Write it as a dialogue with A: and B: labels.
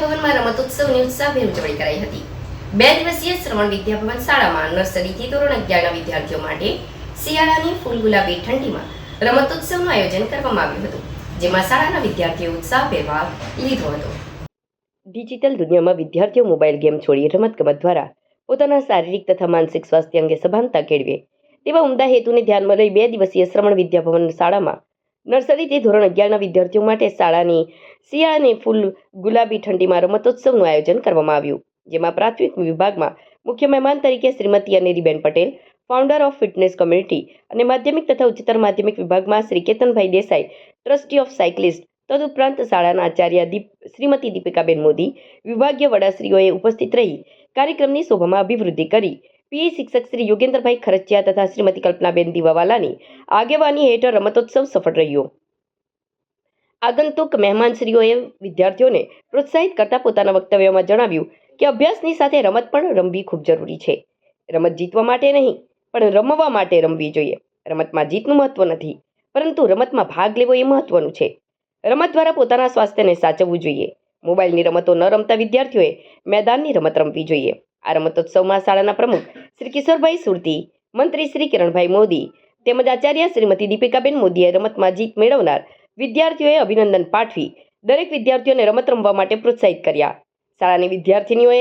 A: વિદ્યાભવનમાં રમતોત્સવની ઉત્સાહભેર ઉજવણી કરાઈ હતી. બે દિવસીય શ્રવણ વિદ્યાભવન શાળામાં નર્સરીથી ધોરણ અગિયારના વિદ્યાર્થીઓ માટે શિયાળાની ફૂલ ગુલાબી ઠંડીમાં રમતોત્સવનું આયોજન કરવામાં આવ્યું હતું, જેમાં શાળાના વિદ્યાર્થીઓ ઉત્સાહભેર ભાગ લીધો હતો. ડિજિટલ દુનિયામાં વિદ્યાર્થીઓ મોબાઈલ ગેમ છોડી રમતગમત દ્વારા પોતાના શારીરિક તથા માનસિક સ્વાસ્થ્ય અંગે સભાનતા કેળવે, તેવા ઉમદા હેતુને ધ્યાનમાં લઈ બે દિવસીય શ્રવણ વિદ્યાભવન શાળામાં નર્સરીથી ધોરણ અગિયારના વિદ્યાર્થીઓ માટે શાળાની શિયાળાની ફૂલ ગુલાબી ઠંડીમાં રમતોત્સવનું આયોજન કરવામાં આવ્યું, જેમાં પ્રાથમિક વિભાગમાં મુખ્ય મહેમાન તરીકે Shrimati Aneriben Patel founder of fitness community અને માધ્યમિક તથા ઉચ્ચતર માધ્યમિક વિભાગમાં Shri Ketanbhai Desai trustee of cyclist તદુપરાંત શાળાના આચાર્ય દીપ, શ્રીમતી દીપિકાબેન મોદી, વિભાગીય વડાશ્રીઓએ ઉપસ્થિત રહી કાર્યક્રમની શોભામાં અભિવૃદ્ધિ કરી. પીઈ શિક્ષક શ્રી યોગેન્દ્રભાઈ ખરચિયા તથા શ્રીમતી કલ્પનાબેન દીવાવાલાની આગેવાની હેઠળ રમતોત્સવ સફળ રહ્યો. આગંતુક મહેમાનશ્રીઓએ વિદ્યાર્થીઓને પ્રોત્સાહિત કરતા પોતાના વક્તવ્યમાં જણાવ્યું કે અભ્યાસની સાથે રમત પણ રમવી ખૂબ જરૂરી છે. રમત જીતવા માટે નહીં, પણ રમવા માટે રમવી જોઈએ. રમતમાં જીતનું મહત્વ નથી, પરંતુ રમતમાં ભાગ લેવો એ મહત્વનું છે. રમત દ્વારા પોતાના સ્વાસ્થ્યને સાચવવું જોઈએ. મોબાઈલની રમતો ન રમતા વિદ્યાર્થીઓએ મેદાનની રમત રમવી જોઈએ. આ રમતોત્સવમાં શાળાના પ્રમુખ શ્રી કિશોરભાઈ સુરતી, મંત્રી શ્રી કિરણભાઈ મોદી તેમજ આચાર્ય શ્રીમતી દીપિકાબેન મોદીએ રમતમાં જીત મેળવનાર વિદ્યાર્થીઓએ અભિનંદન પાઠવી દરેક વિદ્યાર્થીઓને રમત રમવા માટે પ્રોત્સાહિત કર્યા. શાળાની વિદ્યાર્થીનીઓએ